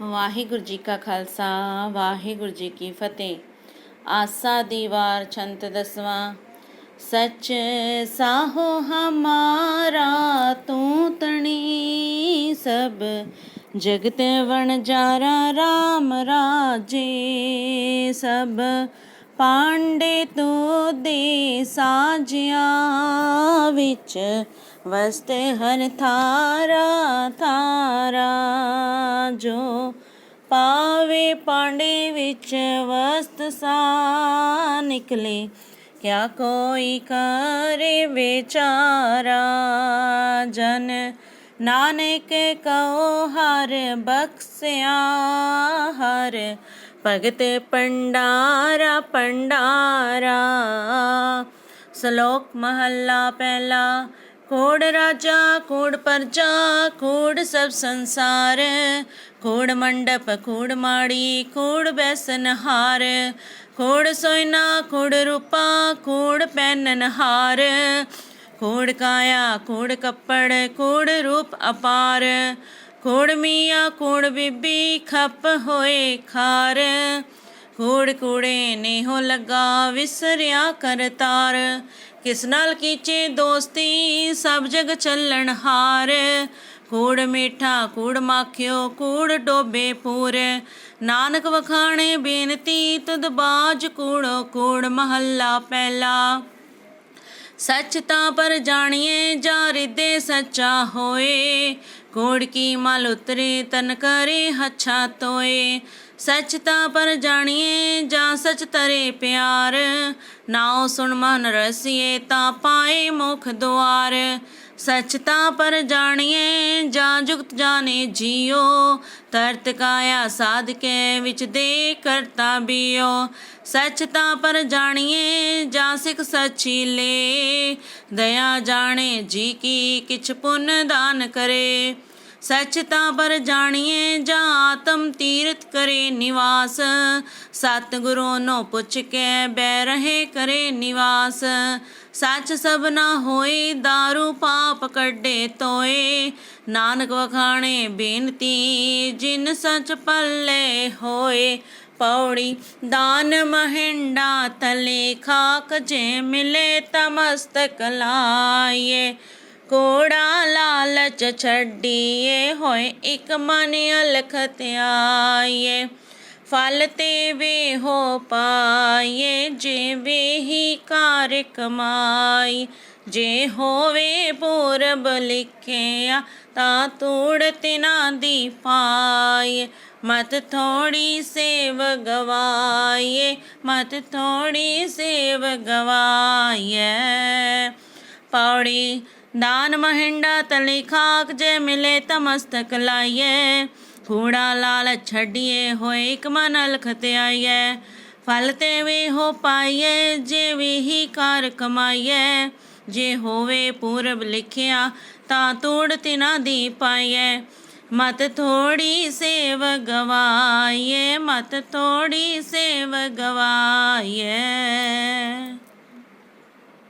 ਵਾਹਿਗੁਰੂ ਜੀ ਕਾ ਖਾਲਸਾ, ਵਾਹਿਗੁਰੂ ਜੀ ਕੀ ਫਤਿਹ। ਆਸਾ ਦੀ ਵਾਰ ਛੰਤ ਦਸਵਾਂ, ਸੱਚ ਸਾਹੋ ਹਮਾਰਾ ਤੂੰ ਤਣੀ ਸਭ, ਜਗਤ ਵਣ ਜਾਰਾ RAM ਰਾਜੇ ਸਭ, ਪਾਂਡੇ ਤੋ ਦੇ ਸਾਜਿਆਂ ਵਿੱਚ ਵਸਤ ਹਰ ਥਾਰਾ ਥਾਰਾ ਜੋ ਪਾਵੇ ਪਾਂਡੇ ਵਿੱਚ ਵਸਤ ਸਾ ਨਿਕਲੇ। ਕਿਆ ਕੋਈ ਕਰੇ ਵਿਚਾਰਾ ਜਨ, ਨਾਨਕ ਕਉ ਹਰ ਬਖਸਿਆ ਹਰ। ਭਗਤ ਪੰਡਾਰਾ ਪੰਡਾਰਾ ਸ਼ਲੋਕ ਮਹੱਲਾ ਪਹਿਲਾ ਕੋੜ ਰਾਜਾ ਕੋੜ ਪਰਜਾ ਕੋੜ ਸਭ ਸੰਸਾਰ। ਕੋੜ ਮੰਡਪ ਕੋੜ ਮਾੜੀ ਕੋੜ ਬੈਸਨ ਹਾਰ ਕੋੜ ਸੋਇਨਾ ਕੋੜ ਰੂਪਾ ਕੋੜ ਪੈਨਨ ਹਾਰ ਕੋੜ ਕਾਇਆ ਕੋੜ ਕੱਪੜ ਕੋੜ ਰੂਪ ਅਪਾਰ। ਕੋੜ ਮੀਆਂ ਕੋੜ ਬੀਬੀ, ਖੱਪ ਹੋਏ ਖਾਰ। ਕੋੜ ਕੋੜੇ ਨੇਹੋ ਲੱਗਾ, ਵਿਸਰਿਆ ਕਰਤਾਰ ਕਿਸ ਨਾਲ ਕੀਚੇ ਦੋਸਤੀ, ਸਭ ਜਗ ਚੱਲਣ ਹਾਰ। ਕੂੜ ਮੀਠਾ, ਕੂੜ ਮਾਖਿਓ, ਕੂੜ ਡੋਬੇ ਪੂਰ। ਨਾਨਕ ਵਖਾਣੇ ਬੇਨਤੀ, ਤੁਧ ਬਾਜ ਕੂੜੋ ਕੂੜ ਮਹੱਲਾ ਪਹਿਲਾ। ਸੱਚ ਤਾਂ ਪਰ ਜਾਣੀਏ, ਜਾ ਰਿਦੇ ਸੱਚਾ ਹੋਏ। ਕੋੜ ਕੀ ਮਲ ਉਤਰੇ, ਤਨ ਕਰੇ, ਹੱਛਾ ਤੋਏ। ਸੱਚ ਤਾਂ ਪਰ ਜਾਣੀਏ ਜਾਂ ਸੱਚ ਤਰੇ ਪਿਆਰ। ਨਾਉ ਸੁਣ ਮਨ ਰਸੀਏ ਤਾਂ ਪਾਏ ਮੁਖ ਦੁਆਰ। ਸੱਚ ਤਾਂ ਪਰ ਜਾਣੀਏ ਜਾਂ ਜੁਗਤ ਜਾਣੇ ਜੀਓ। ਤਰਤ ਕਾਇਆ ਸਾਧਕੇ ਵਿੱਚ ਦੇ ਕਰਤਾ ਬਿਓ। ਸੱਚ ਤਾਂ ਪਰ ਜਾਣੀਏ ਜਾਂ ਸਿੱਖ ਸੱਚੀ ਲੇ। ਦਇਆ ਜਾਣੇ ਜੀ ਕੀ ਕਿਛ ਪੁੰਨ ਦਾਨ ਕਰੇ। ਸੱਚ ਤਾਂ ਪਰ ਜਾਣੀਏ ਜਾ ਆਤਮ ਤੀਰਥ ਕਰੇ ਨਿਵਾਸ। ਸਤ ਗੁਰੂ ਨੋ ਪੁੱਛ ਕੇ ਬੈ ਰਹੇ ਕਰੇ ਨਿਵਾਸ। ਸੱਚ ਸਭ ਨਾ ਹੋਏ दारू ਪਾਪ ਕੱਢੇ ਤੋਏ ਨਾਨਕ ਵਖਾਣੇ ਬੇਨਤੀ, ਜਿਨ ਸੱਚ ਪੱਲੇ ਹੋਏ। ਪੌੜੀ ਦਾਨ ਮਹਿੰਡਾ ਤਲੇ ਖਾਕ ਜੇ ਮਿਲੇ ਤਮਸਤਕ ਲਾਏ ਕੋੜਾ ਲਾਲਚ ਛੱਡੀਏ ਹੋਏ, ਇੱਕ ਮਨ ਅਲਖ ਧਿਆਏ ਫਲ ਤੇ ਵੇ ਹੋ ਪਾਏ ਜੇ ਵੇ ਹੀ ਕਾਰ ਕਮਾਈ। ਜੇ ਹੋਵੇ ਪੂਰਬ ਲਿਖਿਆ, ਤਾਂ ਤੂੜ ਤਿਨਾ ਦੀ ਪਾਏ ਮਤ ਥੋੜੀ ਸੇਵ ਗਵਾਏ ਮਤ ਥੋੜੀ ਸੇਵ ਗਵਾਏ ਪੌੜੀ ਦਾਨ ਮਹਿੰਡਾ ਤਲੀ ਖਾਕ ਜੇ ਮਿਲੇ ਤਮਸਤਕ ਲਾਈਏ ਕੂੜਾ ਲਾਲ ਛੱਡੀਏ ਹੋਏ ਇੱਕ ਮਨ ਲਖਤ ਆਈਏ ਫਲ ਤੇ ਵੀ ਹੋ ਪਾਈਏ ਜੇ ਵੀ ਹੀ ਕਾਰ ਕਮਾਈਏ ਜੇ ਹੋਵੇ ਪੂਰਬ ਲਿਖਿਆ, ਤਾਂ ਤੂੜ ਤਿਨਾ ਦੀ ਪਾਈਏ ਮਤ ਥੋੜੀ ਸੇਵ ਗਵਾਈਏ ਮਤ ਥੋੜੀ ਸੇਵ ਗਵਾਈਏ